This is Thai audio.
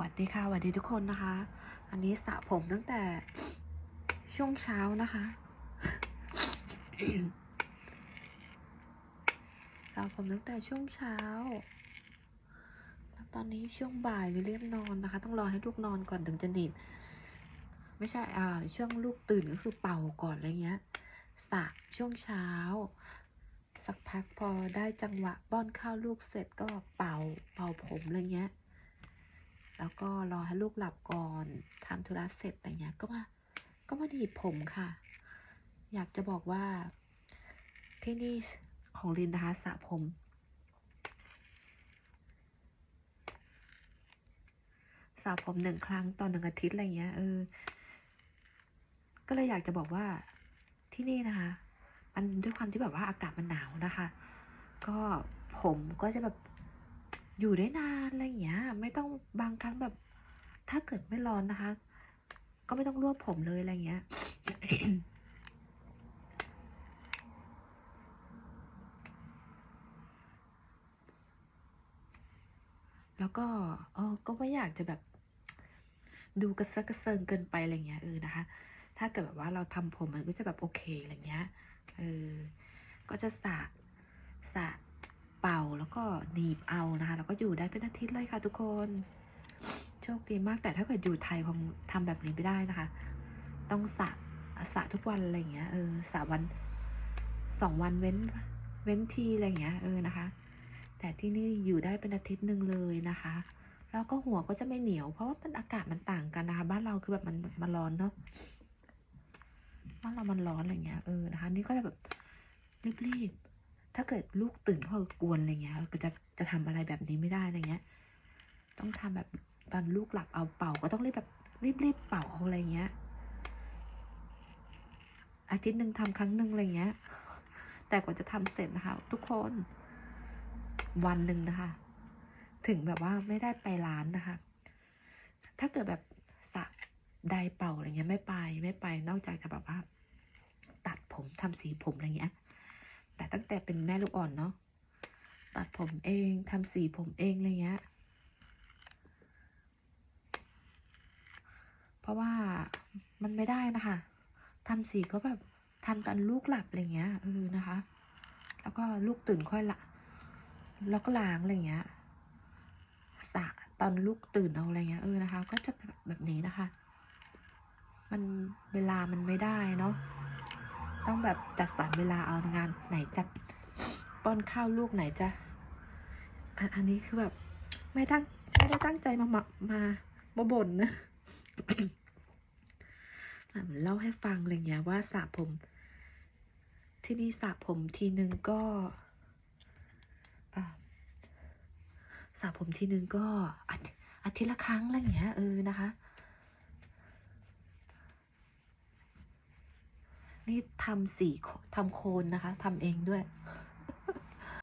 วัสดีค่ะสวัสดีทุกคนนะคะ อันนี้สระผมตั้งแต่ช่วงเช้านะคะ สระผมตั้งแต่ช่วงเช้าแล้วตอนนี้ช่วงบ่ายวิเลียมนอนนะคะ ต้องรอให้ลูกนอนก่อนถึงจะหนีบไม่ใช่ อ่า ช่วงลูกตื่นก็คือเป่าก่อนอะไรเงี้ย สระช่วงเช้า สักพักพอได้จังหวะป้อนข้าวลูกเสร็จก็เป่า เป่าผมอะไรเงี้ย แล้วก็รอให้ลูกหลับก่อนทำธุระเสร็จอะไรเงี้ยก็มาก็มาดีบผมค่ะ อยากจะบอกว่าที่นี่ของลินนะคะสระผมสระผมหนึ่งครั้งต่อหนึ่งอาทิตย์อะไรเงี้ยเออ ก็เลยอยากจะบอกว่าที่นี่นะคะมันด้วยความที่แบบว่าอากาศมันหนาวนะคะ ก็ผมก็จะแบบ อยู่ได้นานอะไรอย่างเงี้ย ไม่ต้องบางครั้งแบบ ถ้าเกิดไม่ร้อนนะคะ ก็ไม่ต้องรวบผมเลยอะไรอย่างเงี้ย แล้วก็เออก็ไม่อยากจะแบบ ดูกระเซาะกระเซิงเกินไปอะไรเงี้ยเออนะคะ ถ้าเกิดแบบว่าเราทำผมมันก็จะแบบโอเคอะไรเงี้ยเออก็จะสระสระ เป่าแล้วก็หนีบเอานะคะแล้วก็อยู่ได้เป็นอาทิตย์เลยค่ะทุกคน โชคดีมากแต่ถ้าเกิดอยู่ไทยคงทำแบบนี้ไม่ได้นะคะ ต้องสระสระทุกวันอะไรอย่างเงี้ยเออสระวันสองวันเว้นเว้นทีอะไรอย่างเงี้ยเออนะคะ แต่ที่นี่อยู่ได้เป็นอาทิตย์หนึ่งเลยนะคะ แล้วก็หัวก็จะไม่เหนียว เพราะว่ามันอากาศมันต่างกันนะคะ บ้านเราคือแบบมันมันร้อนเนาะบ้านเรามันร้อนอะไรเงี้ยเออนะคะ นี่ก็จะแบบรีบๆ ถ้าเกิดลูกตื่นก็กวนอะไรเงี้ยก็จะจะทำอะไรแบบนี้ไม่ได้อะไรเงี้ย ต้องทำแบบตอนลูกหลับเอาเป่าก็ต้องรีบแบบรีบๆเป่าเอาอะไรเงี้ย อาทิตย์หนึ่งทำครั้งหนึ่งอะไรเงี้ย แต่กว่าจะทำเสร็จนะคะ ทุกคนวันหนึ่งนะคะ ถึงแบบว่าไม่ได้ไปร้านนะคะ ถ้าเกิดแบบสระไดเป่าอะไรเงี้ยไม่ไปไม่ไปนอกจากจะแบบว่า ตัดผมทำสีผมอะไรเงี้ย แต่ตั้งแต่เป็นแม่ลูกอ่อนเนาะตัดผมเองทำสีผมเองอะไรเงี้ย เพราะว่ามันไม่ได้นะคะทำสีก็แบบทำตอนลูกหลับอะไรเงี้ยเออนะคะ แล้วก็ลูกตื่นค่อยละแล้วก็ล้างอะไรเงี้ยสระตอนลูกตื่นเอาอะไรเงี้ยเออนะคะ ก็จะแบบแบบนี้นะคะ มันเวลามันไม่ได้เนาะ ต้องแบบจัดสรรเวลาเอางานไหนจะป้อนข้าวลูกไหนจะอันอันนี้คือแบบ ไม่ตั้งไม่ได้ตั้งใจมามามามาบ่นนะเล่าให้ฟังอะไรเงี้ยว่าสระผม ที่นี่สระผมทีนึงก็สระผมทีนึงก็อาทิอาทิตย์ละครั้งอะไรเงี้ยเออนะคะ นี่ทำสีทำโคนนะคะทำเองด้วย